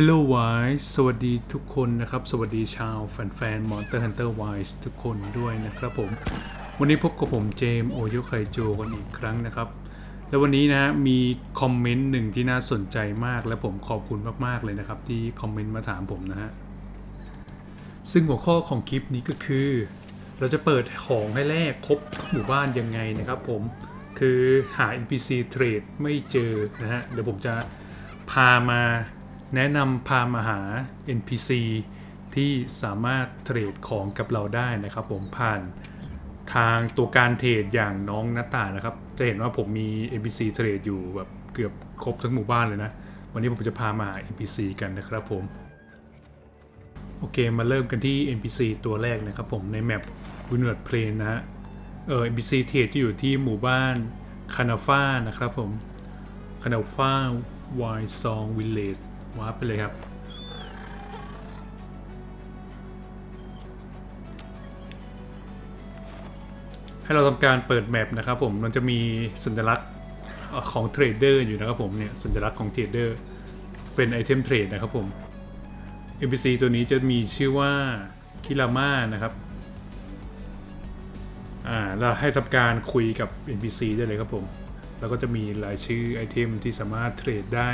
Hello Wise สวัสดีทุกคนนะครับ สวัสดีชาวแฟนๆ Monster Hunter Wise ทุกคนด้วยนะครับผม วันนี้พบกับผมเจมส์โอโยไคโจกันอีกครั้งนะครับ แล้ววันนี้นะมีคอมเมนต์หนึ่งที่น่าสนใจมาก และผมขอบคุณมากๆเลยนะครับ ที่คอมเมนต์มาถามผมนะฮะ ซึ่งหัวข้อของคลิปนี้ก็คือ เราจะเปิดของให้แลกครบหมู่บ้านยังไงนะครับผม คือหา NPC เทรดไม่เจอนะฮะ เดี๋ยวผมจะพามา แนะนำพามาหา NPC ที่สามารถเทรดของกับเราได้นะครับ ผมผ่านทางตัวการเทรดอย่างน้องนัตตานะครับ จะเห็นว่าผมมี NPC เทรดอยู่แบบเกือบครบทั้งหมู่บ้านเลยนะ วันนี้ผมจะพามาหา NPC กันนะครับผม โอเคมาเริ่มกันที่ NPC ตัวแรกนะครับผมในแมปวินเวอร์เพลนนะฮะเออ NPC เทรดจะอยู่ที่หมู่บ้านคานาฟ้านะครับผมคานาฟ้าวายซองวิลเลจ วาร์ปไปเลยครับ ให้เราทำการเปิดแมปนะครับผมมันจะมีสัญลักษณ์ของเทรดเดอร์อยู่นะครับผมเนี่ยสัญลักษณ์ของเทรดเดอร์เป็นไอเทมเทรดนะครับผม NPC ตัวนี้จะมีชื่อว่าคิราม่านะครับอ่าเราให้ทำการคุยกับ NPC ได้เลยครับผม แล้วก็จะมีรายชื่อไอเทมที่สามารถเทรดได้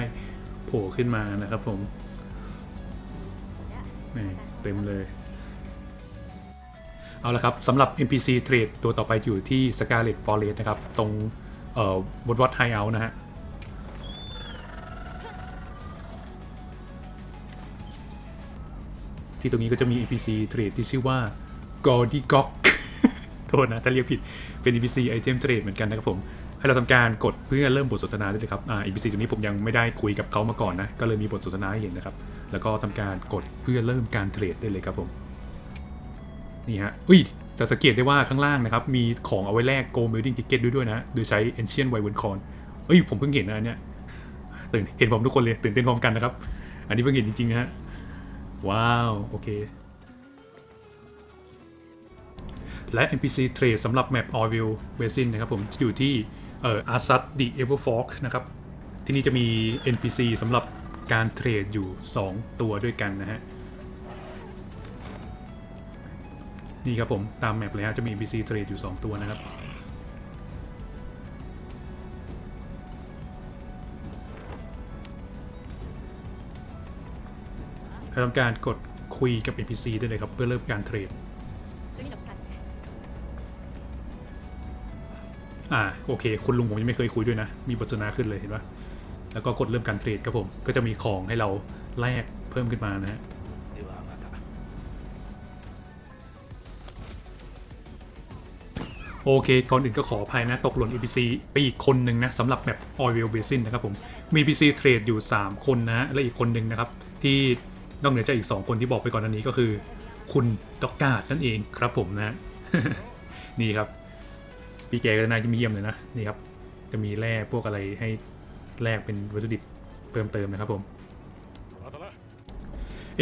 โผล่ขึ้นมานะครับผมนี่เต็มเลย เอาละครับสำหรับ NPC เทรดตัวต่อไปอยู่ที่ Scarlet Forest นะครับ ตรงเอ่อวอดวอดไฮเอานะฮะที่ตรงนี้ก็จะมี NPC เทรดที่ชื่อว่า g o r d y g o k โทษนะ ถ้าเรียกผิดเป็น NPC ไอเทมเทรดเหมือนกันนะครับผม ให้เราทำการกดเพื่อเริ่มบทสนทนาได้เลยครับอ่า NPC ตัวนี้ผมยังไม่ได้คุยกับเขามาก่อนนะ ก็เลยมีบทสนทนาให้เห็นนะครับ แล้วก็ทำการกดเพื่อเริ่มการเทรดได้เลยครับผม นี่ฮะ อุ้ย จะสังเกตได้ว่าข้างล่างนะครับ มีของเอาไว้แลก Gold Building Ticket ด้วยด้วยนะ โดยใช้ Ancient Wyvern Corn เอ้ย ผมเพิ่งเห็นนะอันเนี่ยตื่นเห็นผมทุกคนเลย ตื่นเต้นพร้อมกันนะครับ อันนี้เพิ่งเห็นจริงๆนะฮะ ว้าว โอเคและ NPC Trade สำหรับแมป Orville Basin นะครับผมอยู่ที่ เอ่อ Arsat the Everfork นะครับ ที่นี่จะมี NPC สำหรับการเทรดอยู่ 2 ตัวด้วยกันนะฮะ นี่ครับผม ตามแมปเลยฮะ จะมี NPC เทรดอยู่ 2 ตัวนะครับให้ทำการกดคุยกับ NPC ได้เลยครับ เพื่อเริ่มการเทรด อ่าโอเค คุณลุงผมยังไม่เคยคุยด้วยนะ มีบทสนทนาขึ้นเลยเห็นปะแล้วก็กดเริ่มการเทรดครับผม ก็จะมีของให้เราแลกเพิ่มขึ้นมานะฮะโอเค ก่อนอื่นก็ขออภัยนะ ตกหล่น EPC ไปอีกคนหนึ่งนะสำหรับแบบ Oil Basin นะครับผม มี EPC เทรดอยู่ 3 คนนะและอีกคนหนึ่งนะครับ ที่นอกเหนือจากอีก 2 คนที่บอกไปก่อนอันนี้ก็คือ คุณด็อกการ์ดนั่นเองครับผมนะ นี่ครับ พี่แกก็น่าจะมีเยี่ยมเลยนะนี่ครับ จะมีแร่พวกอะไรให้แลกเป็นวัตถุดิบเพิ่มเติมนะครับผม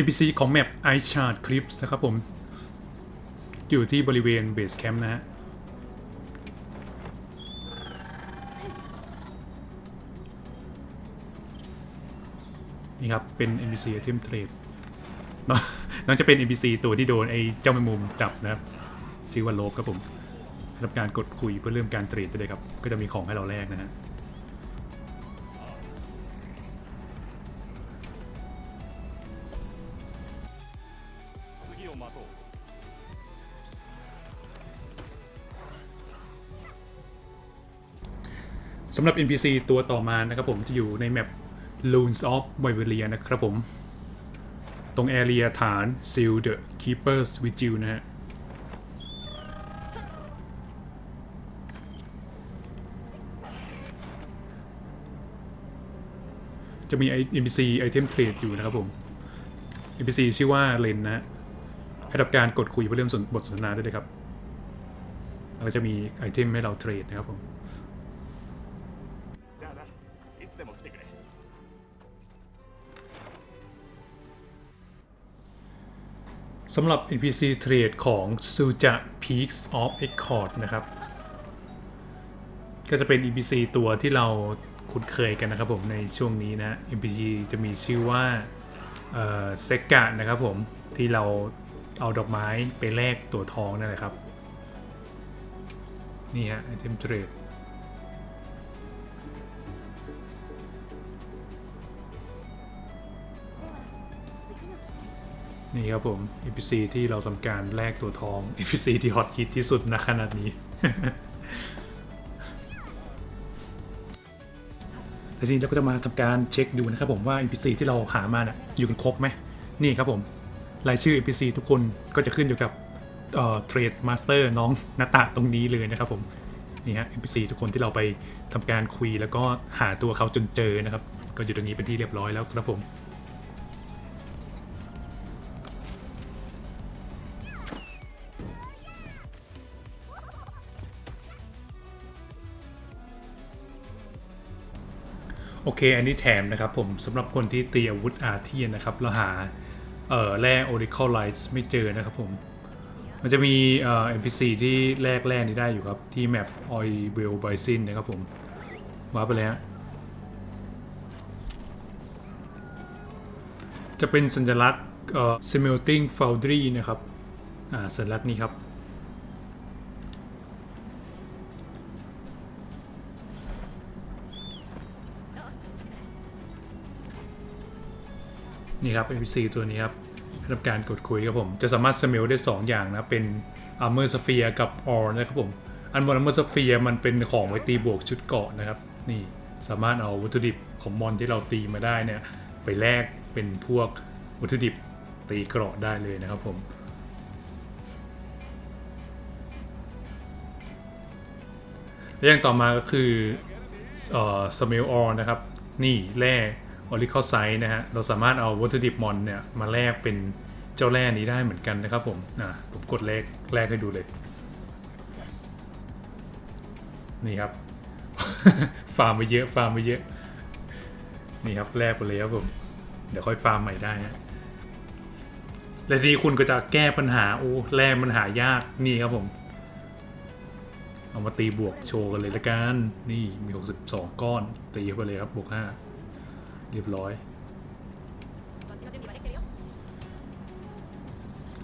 NPC ของแมป i c h a r t Clips นะครับผม อยู่ที่บริเวณ Base Camp นะฮะนี่ครับ เป็น NPC Item Trade น้องจะเป็น NPC ตัวที่โดนไอ้เจ้าแมงมุมจับนะครับ ชื่อว่าโลบครับผม ทำการกดคุยเพื่อเริ่มการเทรดไปเลยครับ ก็จะมีของให้เราแลกนะฮะสำหรับ NPC ตัวต่อมานะครับผมจะอยู่ในแมป Loons of w i v e r i a นะครับผม ตรงแอเรียฐาน Seal the Keepers with you นะฮะ จะมีไอ้ NPC ไอเทมเทรดอยู่นะครับผม NPC ชื่อว่าเลนนะให้ทำการกดคุยเพื่อเริ่มสนบทสนทนาได้เลยครับ แล้วจะมีไอเทมให้เราเทรดนะครับผมสำหรับ NPC Trade ของ Suja Peaks of Accord นะครับ ก็จะเป็น NPC ตัวที่เรา คุ้นเคยกันนะครับผมในช่วงนี้นะ NPC จะมีชื่อว่าเอ่อเซกะนะครับผมที่เราเอาดอกไม้ไปแลกตัวทองนั่นแหละครับ นี่ฮะไอเทมเทรดนี่ครับผม NPC ที่เราทำการแลกตัวทอง NPC ที่ฮอตฮิตที่สุดณขนาดนี้ แต่ทีนี้เราก็จะมาทำการเช็คดูนะครับผมว่า NPC ที่เราหามาน่ะอยู่กันครบไหมนี่ครับผมรายชื่อ NPC ทุกคนก็จะขึ้นอยู่กับเทรดมาสเตอร์น้องนาตาตรงนี้เลยนะครับผมนี่ฮะ NPC ทุกคนที่เราไปทำการคุยแล้วก็หาตัวเขาจนเจอนะครับ ก็อยู่ตรงนี้เป็นที่เรียบร้อยแล้วครับผม โอเค อันนี้แถมนะครับผมสำหรับคนที่ตีอาวุธอาเทียนนะครับแล้วหาเอ่อแร่ Oracle Lights ไม่เจอนะครับผม มันจะมีเอ่อ NPC ที่แลกแร่นี้ได้อยู่ครับ ที่แมป Oil Well Basin นะครับผมมาไปเลยฮะจะเป็นสัญลักษณ์เอ่อ Smelting Foundry นะครับ อ่า สัญลักษณ์นี้ครับ นี่ครับ NPC ตัวนี้ครับให้ทำการกดคุยครับผม จะสามารถสเมลได้ 2 อย่างนะ เป็น Armor Sphere กับ Or นะครับผม อันบน Armor Sphere มันเป็นของไว้ตีบวกชุดเกาะนะครับ นี่สามารถเอาวัตถุดิบของมอนที่เราตีมาได้เนี่ย ไปแลกเป็นพวกวัตถุดิบตีเกราะได้เลยนะครับผมและอย่างต่อมาก็คือเอ่อ smell ore นะครับ นี่แร่ Oracle Site นะฮะ เราสามารถเอาวัตถุดิบมอนเนี่ยมาแลกเป็นเจ้าแร่นี้ได้เหมือนกันนะครับผมอะผมกดแลกแลกให้ดูเลย นี่ครับ ฟาร์มไปเยอะฟาร์มไปเยอะ นี่ครับแลกไปเลยครับผม เดี๋ยวค่อยฟาร์มใหม่ได้ฮะและทีนี้คุณก็จะแก้ปัญหาโอ้แร่มันหายากนี่ครับผม เอามาตีบวกโชว์กันเลยละกัน นี่มี 62 ก้อน ตีไปเลยครับบวก5 เรียบร้อย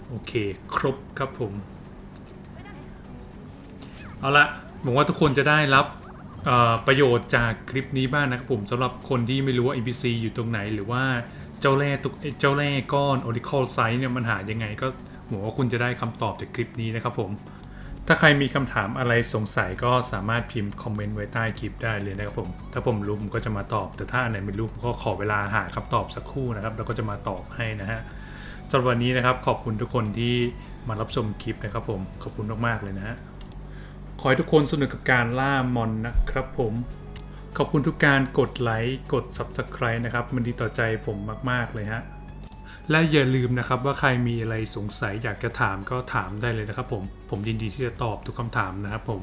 โอเค ครบครับผม เอาละหวังว่าทุกคนจะได้รับเอ่อประโยชน์จากคลิปนี้บ้างนะครับผมสำหรับคนที่ไม่รู้ว่า NPC อยู่ตรงไหน หรือว่าเจ้าแร่ตุกเอ้ยเจ้าแร่ก้อน Oracle Site เนี่ยมันหายังไงก็หวังว่าคุณจะได้คำตอบจากคลิปนี้นะครับผม ถ้าใครมีคำถามอะไรสงสัยก็สามารถพิมพ์คอมเมนต์ไว้ใต้คลิปได้เลยนะครับผม ถ้าผมรู้ผมก็จะมาตอบ แต่ถ้าไหนไม่รู้ผมก็ขอเวลาหาคำตอบสักครู่นะครับ แล้วก็จะมาตอบให้นะฮะสำหรับวันนี้นะครับขอบคุณทุกคนที่มารับชมคลิปนะครับผม ขอบคุณมากๆเลยนะฮะ ขอให้ทุกคนสนุกกับการล่ามอนนะครับผม ขอบคุณทุกการกดไลค์ กด Subscribe นะครับ มันดีต่อใจผมมากๆเลยฮะ และอย่าลืมนะครับว่าใครมีอะไรสงสัยอยากจะถามก็ถามได้เลยนะครับผมผมยินดีที่จะตอบทุกคำถามนะครับผม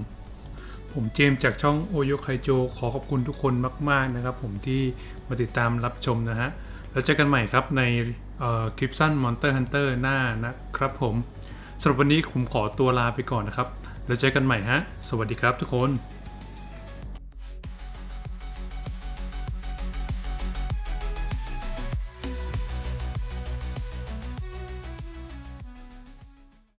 ผมเจมจากช่องโอโยไคโจขอขอบคุณทุกคนมาก ๆนะครับ ผมที่มาติดตามรับชมนะฮะแล้วเจอกันใหม่ครับในคลิปสั้น Monster Hunter หน้านะครับผมสำหรับวันนี้ผมขอตัวลาไปก่อนนะครับ แล้วเจอกันใหม่ฮะ สวัสดีครับทุกคน